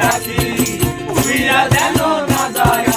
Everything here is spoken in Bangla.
রাখি উড়িয়া যেন না যায়